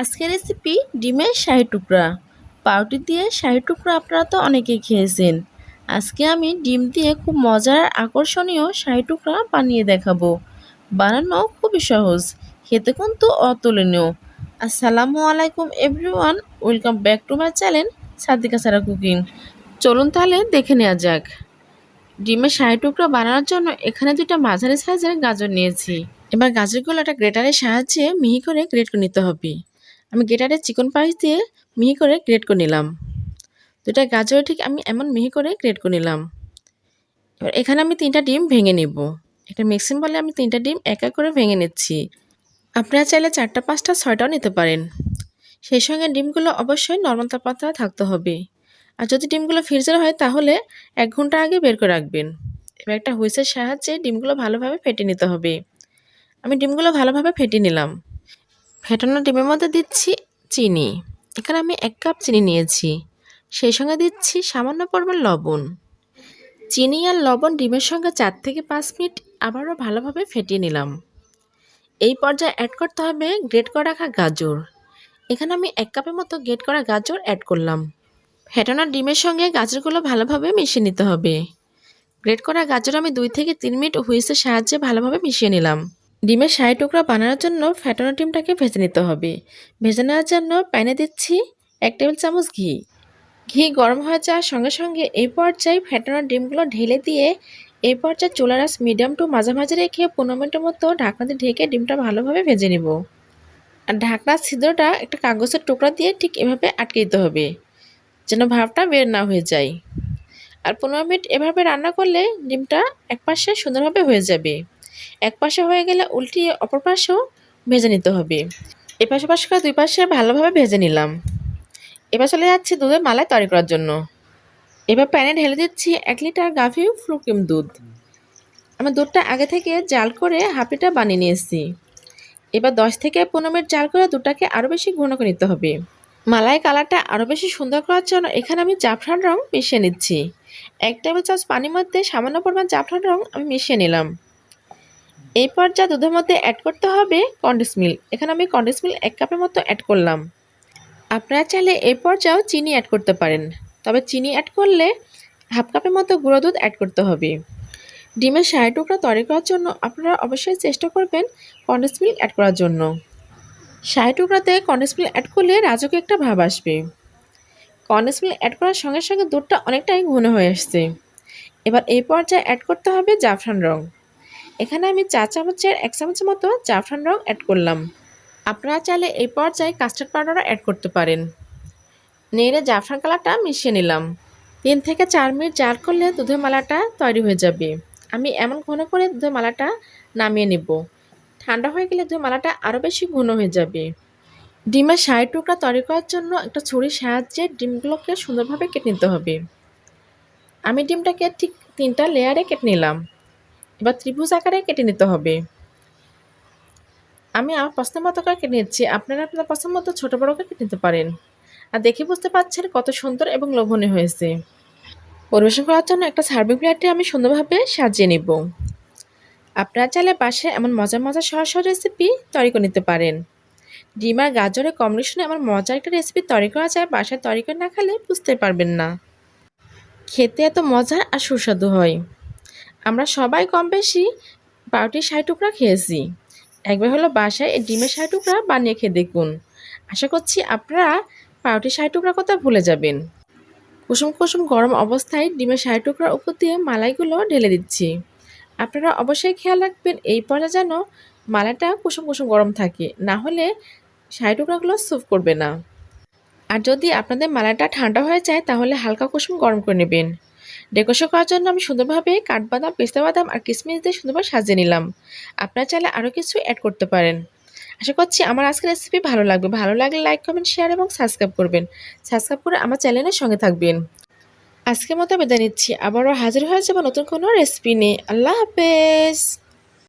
আজকের রেসিপি ডিমের শাহি টুকরা। পাউটি দিয়ে শাহি টুকরা আপনারা তো অনেকেই খেয়েছেন। আজকে আমি ডিম দিয়ে খুব মজার আকর্ষণীয় শাহি টুকরা বানিয়ে দেখাবো। বানানো খুবই সহজ, খেতে কিন্তু অতুলনীয়। আসসালামু আলাইকুম everyone welcome back to my channel Sadika Sara cooking চলুন তাহলে দেখে নেওয়া যাক। ডিমের শাহি টুকরা বানানোর জন্য এখানে দুইটা মাঝারি সাইজের গাজর নিয়েছি। এবার গাজরগুলো একটা গ্রেটারের সাহায্যে মিহি করে গ্রেট করে নিতে হবে। আমি গ্রেটারে চিকন পাইস দিয়ে মিহি করে গ্রেট করে নিলাম। দুটা গাজর ঠিক আমি এমন মিহি করে গ্রেট করে নিলাম। এবার এখানে আমি তিনটা ডিম ভেঙে নেব। একটা মিক্সিং বলে আমি তিনটা ডিম এক এক করে ভেঙে নিচ্ছি। আপনারা চাইলে চারটা, পাঁচটা, ছয়টাও নিতে পারেন। সেই সঙ্গে ডিমগুলো অবশ্যই নর্মাল তাপমাত্রা থাকতে হবে। আর যদি ডিমগুলো ফ্রিজের হয় তাহলে এক ঘণ্টা আগে বের করে রাখবেন। এবার একটা হুইসের সাহায্যে ডিমগুলো ভালোভাবে ফেটে নিতে হবে। আমি ডিমগুলো ভালোভাবে ফেটে নিলাম। ফেটানো ডিমের মধ্যে দিচ্ছি চিনি। এখানে আমি এক কাপ চিনি নিয়েছি। সেই সঙ্গে দিচ্ছি সামান্য পরিমাণ লবণ। চিনি আর লবণ ডিমের সঙ্গে চার থেকে পাঁচ মিনিট আবারও ভালোভাবে ফেটিয়ে নিলাম। এই পর্যায়ে অ্যাড করতে হবে গ্রেট করা রাখা গাজর। এখানে আমি এক কাপের মতো গ্রেট করা গাজর অ্যাড করলাম। ফেটানো ডিমের সঙ্গে গাজরগুলো ভালোভাবে মিশিয়ে নিতে হবে। গ্রেট করা গাজর আমি দুই থেকে তিন মিনিট হুইসের সাহায্যে ভালোভাবে মিশিয়ে নিলাম। ডিমের শাড়ি টুকরা বানানোর জন্য ফ্যাটানো ডিমটাকে ভেজে নিতে হবে। ভেজে নেওয়ার জন্য প্যানে দিচ্ছি এক টেবিল চামচ ঘি। ঘি গরম হয়ে যাওয়ার সঙ্গে সঙ্গে এই পর্যায়ে ফ্যাটানো ডিমগুলো ঢেলে দিয়ে এই পর্যায়ে চুলার আঁচ মিডিয়াম টু মাঝামাঝি রেখে পনেরো মিনিটের মতো ঢাকনা দিয়ে ঢেকে ডিমটা ভালোভাবে ভেজে নিব। আর ঢাকনার ছিদ্রটা একটা কাগজের টুকরা দিয়ে ঠিক এভাবে আটকে দিতে হবে, যেন ভাবটা বের না হয়ে যায়। আর পনেরো মিনিট এভাবে রান্না করলে ডিমটা এক পাশে সুন্দরভাবে হয়ে যাবে। এক পাশে হয়ে গেলে উল্টিয়ে অপর পাশেও ভেজে নিতে হবে। এ পাশে করে দুই পাশে ভালোভাবে ভেজে নিলাম। এবার চলে যাচ্ছি দুধের মালাই তৈরি করার জন্য। এবার প্যানে ঢেলে দিচ্ছি এক লিটার গাভি ফ্লু ক্রিম দুধ। আমি দুধটা আগে থেকে জাল করে হাফ লিটার বানিয়ে নিয়েছি। এবার দশ থেকে পনেরো মিনিট জাল করে দুধটাকে আরও বেশি ঘন করে নিতে হবে। মালাই কালারটা আরও বেশি সুন্দর করার জন্য এখানে আমি জাফরান রং মিশিয়ে নিচ্ছি। এক টেবিল চামচ পানির মধ্যে সামান্য পরিমাণ জাফরান রং আমি মিশিয়ে নিলাম। এই পর্যায়ে দুধের মধ্যে অ্যাড করতে হবে কন্ডেন্স মিল্ক এখানে আমি কন্ডেন্স মিল্ক এক কাপের মতো অ্যাড করলাম। আপনারা চাইলে এই পর্যায়েও চিনি অ্যাড করতে পারেন। তবে চিনি অ্যাড করলে হাফ কাপের মতো গুঁড়ো দুধ অ্যাড করতে হবে। ডিমের শাড়ি টুকরা তৈরি করার জন্য আপনারা অবশ্যই চেষ্টা করবেন কন্ডেন্স মিল্ক অ্যাড করার জন্য। শাড়ি টুকরাতে কন্ডেন্স মিল্ক অ্যাড করলে রাজকে একটা ভাব আসবে। কন্ডেন্স মিল্ক অ্যাড করার সঙ্গে সঙ্গে দুধটা অনেকটাই ঘন হয়ে আসছে। এবার এই পর্যায়ে অ্যাড করতে হবে জাফরান রং। এখানে আমি চা চামচের এক চামচের মতো জাফরান রং অ্যাড করলাম। আপনারা চাইলে এই পর্যায়ে কাস্টার্ড পাউডারও অ্যাড করতে পারেন। নেড়ে জাফরান কালারটা মিশিয়ে নিলাম। তিন থেকে চার মিনিট জাল করলে দুধের মালাটা তৈরি হয়ে যাবে। আমি এমন ঘন করে দুধের মালাটা নামিয়ে নেব। ঠান্ডা হয়ে গেলে দুধের মালাটা আরও বেশি ঘন হয়ে যাবে। ডিমের শাড়ি টুকরা তৈরি করার জন্য একটা ছুরির সাহায্যে ডিমগুলোকে সুন্দরভাবে কেটে নিতে হবে। আমি ডিমটাকে ঠিক তিনটা লেয়ারে কেটে নিলাম। এবার ত্রিভুজ আকারে কেটে নিতে হবে। আমি আমার পছন্দ মতো করে কেটে নিচ্ছি। আপনারা আপনার পছন্দ মতো ছোটো বড়ো করে কেটে নিতে পারেন। আর দেখে বুঝতে পারছেন কত সুন্দর এবং লোভনীয় হয়েছে। পরিবেশন করার জন্য একটা সার্ভিং প্লেটে আমি সুন্দরভাবে সাজিয়ে নিব। আপনারা চাইলে বাসায় এমন মজার মজার সহজ সহজ রেসিপি তৈরি করে নিতে পারেন। ডিম আর গাজরের কম্বিনেশনে আমার মজার একটা রেসিপি তৈরি করা যায়, বাসায় তৈরি করে না খেলে বুঝতে পারবেন না। খেতে এত মজার আর সুস্বাদু হয়। আমরা সবাই কম বেশি পাউটির শাড়ি টুকরা খেয়েছি। একবার হলো বাসায় এই ডিমের শাড়ি টুকরা বানিয়ে খেয়ে দেখুন। আশা করছি আপনারা পাউটির শাড়ি টুকরা কথা ভুলে যাবেন। কুসুম কুসুম গরম অবস্থায় ডিমের শাড়ি টুকরার উপর দিয়ে মালাইগুলো ঢেলে দিচ্ছি। আপনারা অবশ্যই খেয়াল রাখবেন এই পরে যেন মালাটা কুসুম কুসুম গরম থাকে, না হলে শাড়ি টুকরাগুলো সুপ করবে না। আর যদি আপনাদের মালাটা ঠান্ডা হয়ে যায় তাহলে হালকা কুসুম গরম করে নেবেন। ডেকোরেশন করার জন্য আমি সুন্দরভাবে কাঠবাদাম, পেস্তা বাদাম আর কিশমিশ দিয়ে সুন্দরভাবে সাজিয়ে নিলাম। আপনারা চাইলে আরও কিছু অ্যাড করতে পারেন। আশা করছি আমার আজকের রেসিপি ভালো লাগবে। ভালো লাগলে লাইক কমেন্ট শেয়ার এবং সাবস্ক্রাইব করবেন। সাবস্ক্রাইব করে আমার চ্যানেলের সঙ্গে থাকবেন। আজকের মতো বেদা নিচ্ছি। আবারও হাজির হয়ে যাব নতুন কোনো রেসিপি নেই আল্লাহ হাফেজ।